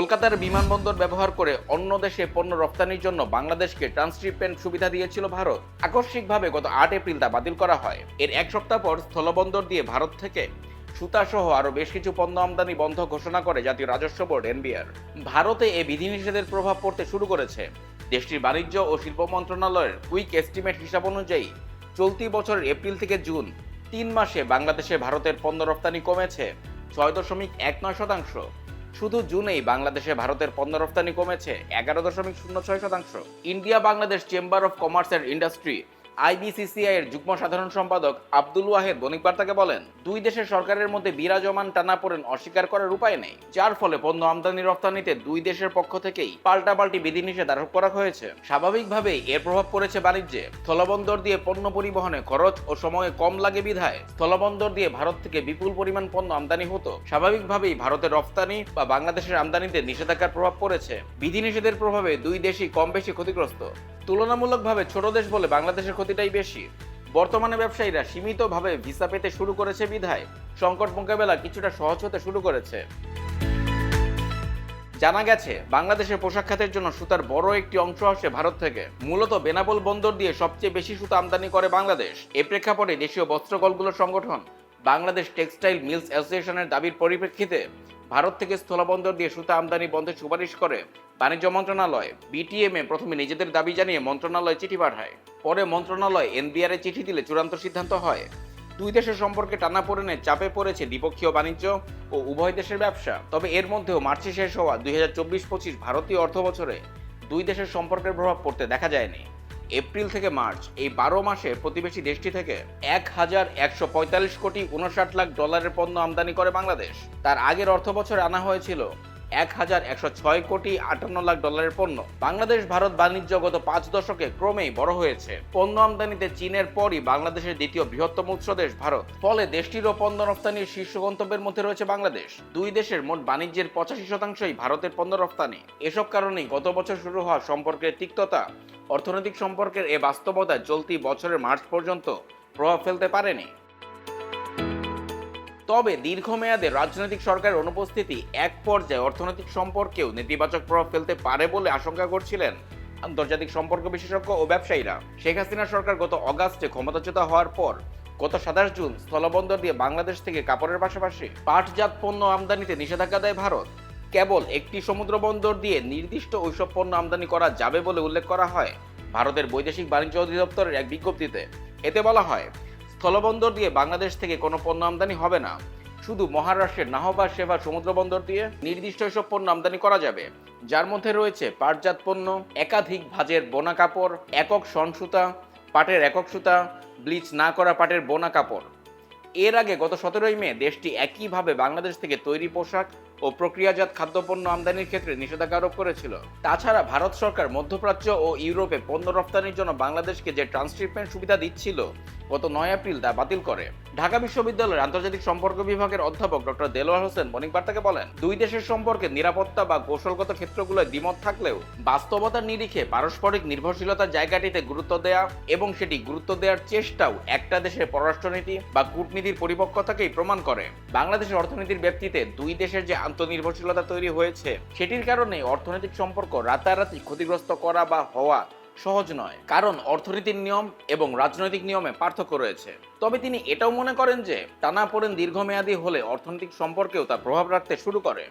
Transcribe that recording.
কলকাতার বিমানবন্দর ব্যবহার করে অন্য দেশে পণ্য রপ্তানির জন্য বাংলাদেশকে ট্রান্সশিপমেন্ট সুবিধা দিয়েছিল ভারত। আকস্মিকভাবে গত আট এপ্রিল তা বাতিল করা হয়। এর এক সপ্তাহ পর স্থলবন্দর দিয়ে ভারত থেকে সুতাসহ আরও বেশ কিছু পণ্য আমদানি বন্ধ ঘোষণা করে জাতীয় রাজস্ব বোর্ড, এনবিআর। ভারতে এই বিধিনিষেধের প্রভাব পড়তে শুরু করেছে। দেশটির বাণিজ্য ও শিল্প মন্ত্রণালয়ের কুইক এস্টিমেট হিসাব অনুযায়ী চলতি বছরের এপ্রিল থেকে জুন তিন মাসে বাংলাদেশে ভারতের পণ্য রপ্তানি কমেছে ছয় দশমিক এক নয় শতাংশ। শুধু জুনেই বাংলাদেশে ভারতের পণ্য রপ্তানি কমেছে এগারো দশমিক শূন্য ছয় শতাংশ। India Bangladesh chamber of commerce and industry IBCCI এর যুগ্ম সাধারণ সম্পাদক আব্দুল ওয়াহেদ বণিক বার্তাকে বলেন, দুই দেশের সরকারের মধ্যে বিরাজমান টানাপোড়েন অস্বীকার করার উপায় নেই, যার ফলে পণ্য আমদানি রপ্তানিতে দুই দেশের পক্ষ থেকেই পাল্টাপাল্টি বিধিনিষেধ আরোপ করা হয়েছে। স্বাভাবিকভাবেই এর প্রভাব পড়েছে বাণিজ্যে। স্থলবন্দর দিয়ে পণ্য পরিবহনে খরচ ও সময়ে কম লাগে বিধায় স্থলবন্দর দিয়ে ভারত থেকে বিপুল পরিমাণ পণ্য আমদানি হতো। স্বাভাবিকভাবেই ভারতের রপ্তানি বা বাংলাদেশের আমদানিতে নিষেধাজ্ঞার প্রভাব পড়েছে। বিধিনিষেধের প্রভাবে দুই দেশই কম বেশি ক্ষতিগ্রস্ত। তুলনামূলকভাবে ছোট দেশ বলে বাংলাদেশের ক্ষতিটাই বেশি। বর্তমানে ব্যবসায়ীরা সীমিতভাবে ভিসা পেতে শুরু করেছে বিধায়। সংকট মোকাবেলা কিছুটা সহজ হতে শুরু করেছে। জানা গেছে, বাংলাদেশের পোশাক খাতের জন্য সুতার বড় একটি অংশ আসে ভারত থেকে। মূলত বেনাপোল বন্দর দিয়ে সবচেয়ে বেশি সুতা আমদানি করে বাংলাদেশ। এ প্রেক্ষাপটে দেশীয় বস্ত্রকলগুলোর সংগঠন বাংলাদেশ টেক্সটাইল মিলস অ্যাসোসিয়েশনের দাবির পরিপ্রেক্ষিতে ভারত থেকে স্থলবন্দর দিয়ে সুতা আমদানি বন্ধের সুপারিশ করে বাণিজ্য মন্ত্রণালয়। বিটিএমএ প্রথমে নিজেদের দাবি জানিয়ে মন্ত্রণালয়ে চিঠি পাঠায়। পরে মন্ত্রণালয় এনবিআর চিঠি দিলে চূড়ান্ত সিদ্ধান্ত হয়। দুই দেশের সম্পর্কে টানাপোড়েনে চাপে পড়েছে দ্বিপক্ষীয় বাণিজ্য ও উভয় দেশের ব্যবসা। তবে এর মধ্যেও মার্চে শেষ হওয়া দুই হাজার চব্বিশ পঁচিশ ভারতীয় অর্থবছরে দুই দেশের সম্পর্কের প্রভাব পড়তে দেখা যায়নি। এপ্রিল থেকে মার্চ, এই বারো মাসে প্রতিবেশী দেশটি থেকে এক হাজার একশো পঁয়তাল্লিশ কোটি উনষাট লাখ ডলারের পণ্য আমদানি করে বাংলাদেশ। তার আগের অর্থ বছরে আনা হয়েছিল এক হাজার একশো ছয় কোটি আটান্ন লাখ ডলারের পণ্য। বাংলাদেশ, ভারত বাণিজ্য গত পাঁচ দশকে ক্রমেই বড় হয়েছে। পণ্য আমদানিতে চীনের পরই বাংলাদেশের দ্বিতীয় বৃহত্তম উৎস দেশ ভারত। ফলে দেশটিরও পণ্য রপ্তানির শীর্ষ গন্তব্যের মধ্যে রয়েছে বাংলাদেশ। দুই দেশের মোট বাণিজ্যের পঁচাশি শতাংশই ভারতের পণ্য রপ্তানি। এসব কারণেই গত বছর শুরু হওয়া সম্পর্কের তিক্ততা, অর্থনৈতিক সম্পর্কের এ বাস্তবতায় চলতি বছরের মার্চ পর্যন্ত প্রভাব ফেলতে পারেনি। তবে দীর্ঘমেয়াদে রাজনৈতিক সরকারের অনুপস্থিতি এক পর্যায়ে অর্থনৈতিক সম্পর্কেও নেতিবাচক প্রভাব ফেলতে পারে বলে আশঙ্কা করছিলেন আন্তর্জাতিক সম্পর্ক বিশেষজ্ঞ ও ব্যবসায়ীরা। শেখ হাসিনা সরকার গত অগাস্টে ক্ষমতাচ্যুত হওয়ার পর গত সাতাশ জুন স্থলবন্দর দিয়ে বাংলাদেশ থেকে কাপড়ের পাশাপাশি পাটজাত পণ্য আমদানিতে নিষেধাজ্ঞা দেয় ভারত। কেবল একটি সমুদ্র বন্দর দিয়ে নির্দিষ্ট ওইসব পণ্য আমদানি করা যাবে বলে উল্লেখ করা হয় ভারতের বৈদেশিক বাণিজ্য অধিদপ্তরের এক বিজ্ঞপ্তিতে। এতে বলা হয় স্থলবন্দর দিয়ে বাংলাদেশ থেকে কোনো পণ্য আমদানি হবে না। শুধু মহারাষ্ট্রের নাহবা সেবা সমুদ্র বন্দর দিয়ে নির্দিষ্ট এসব পণ্য আমদানি করা যাবে। যার মধ্যে রয়েছে পাটজাত পণ্য, একাধিক ভাজের বোনা কাপড়, একক সনসুতা, পাটের একক সুতা, ব্লিচ না করা পাটের বোনা কাপড়। এর আগে গত সতেরোই মে দেশটি একইভাবে বাংলাদেশ থেকে তৈরি পোশাক ও প্রক্রিয়াজাত খাদ্যপণ্য আমদানির ক্ষেত্রে নিষেধাজ্ঞা আরোপ করেছিল। তাছাড়া ভারত সরকার মধ্যপ্রাচ্য ও ইউরোপে পণ্য রপ্তানির জন্য বাংলাদেশকে যে ট্রান্সশিপমেন্ট সুবিধা দিচ্ছিল, গত নয় এপ্রিল তা বাতিল করে। ঢাকা বিশ্ববিদ্যালয়ের আন্তর্জাতিক সম্পর্ক বিভাগের অধ্যাপক ডক্টর দেলোয়ার হোসেন বণিক বার্তাকে বলেন, দুই দেশের সম্পর্কে নিরাপত্তা বা কৌশলগত ক্ষেত্রগুলোয় দ্বিমত থাকলেও বাস্তবতার নিরিখে পারস্পরিক নির্ভরশীলতার জায়গাটিতে গুরুত্ব দেয়া এবং সেটি গুরুত্ব দেওয়ার চেষ্টাও একটা দেশের পররাষ্ট্রনীতি বা কূটনীতির পরিপক্কতাকেই প্রমাণ করে। বাংলাদেশের অর্থনীতির ব্যক্তিতে দুই দেশের যে আন্তনির্ভরশীলতা তৈরি হয়েছে, সেটির কারণে অর্থনৈতিক সম্পর্ক রাতারাতি ক্ষতিগ্রস্ত করা বা হওয়া সহজ নয়। কারণ অর্থনীতির নিয়ম এবং রাজনৈতিক নিয়মে পার্থক্য রয়েছে। তবে তিনি এটাও মনে করেন যে টানাপোড়েন দীর্ঘমেয়াদী হলে অর্থনৈতিক সম্পর্কেও তা প্রভাব রাখতে শুরু করে।